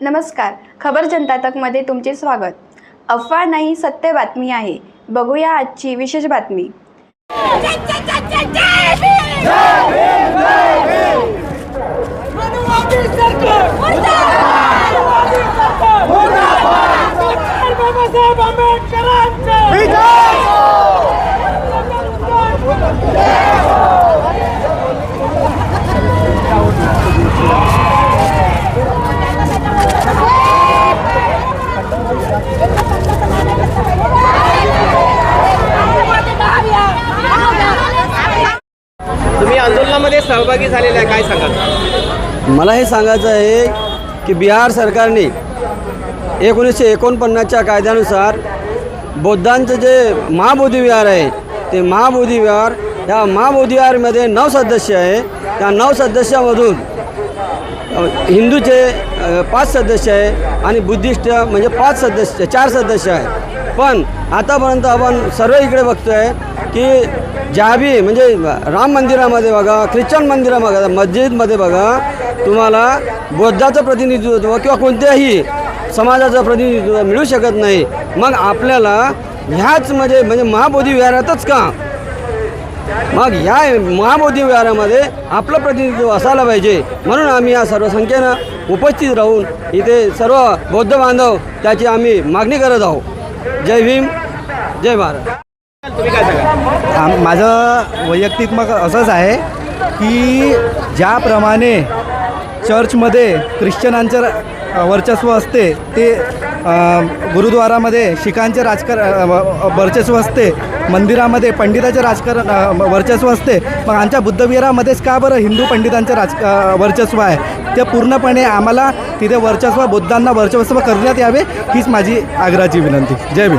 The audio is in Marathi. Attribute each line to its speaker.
Speaker 1: नमस्कार खबर जनता तकमध्ये तुमचे स्वागत अफवा नाही सत्य बातमी आहे बघूया आजची विशेष बातमी
Speaker 2: बाबासाहेब
Speaker 3: आंदोलनामध्ये सहभागी झालेले आहे काय सांगा
Speaker 4: मला हे सांगायचं आहे की बिहार सरकारने एकोणीसशे एकोणपन्नासच्या कायद्यानुसार बौद्धांचं जे महाबोधी विहार आहे ते महाबोधी विहार या महाबोधी विहारमध्ये नऊ सदस्य आहे. त्या नऊ सदस्यामधून हिंदूचे पाच सदस्य आहे आणि बुद्धिस्ट म्हणजे पाच सदस्य चार सदस्य आहे. पण आतापर्यंत आपण सर्व इकडे बघतो आहे की ज्याबी म्हणजे राम मंदिरामध्ये बघा ख्रिश्चन मंदिरामध्ये बघा मस्जिदमध्ये बघा तुम्हाला बौद्धाचं प्रतिनिधित्व किंवा कोणत्याही समाजाचं प्रतिनिधित्व मिळू शकत नाही. मग आपल्याला ह्याच म्हणजे म्हणजे महाबोधी विहारातच का? मग ह्या महाबोधी विहारामध्ये आपलं प्रतिनिधित्व असायला पाहिजे. म्हणून आम्ही या सर्व संख्येनं उपस्थित राहून इथे सर्व बौद्ध बांधव त्याची आम्ही मागणी करत आहोत. जय भीम जय भारत.
Speaker 5: आम माझं वैयक्तिक मग असंच आहे की ज्याप्रमाणे चर्चमध्ये ख्रिश्चनांचं र- वर्चस्व असते ते गुरुद्वारामध्ये शिखांचे राजकार वर्चस्व असते मंदिरामध्ये पंडिताचे राजकारण वर्चस्व असते मग आमच्या बुद्धविहारामध्येच का बरं हिंदू पंडितांचे राज वर्चस्व आहे? ते पूर्णपणे आम्हाला तिथे वर्चस्व बुद्धांना वर्चस्व करण्यात यावे हीच माझी आग्रहाची विनंती. जय भीम.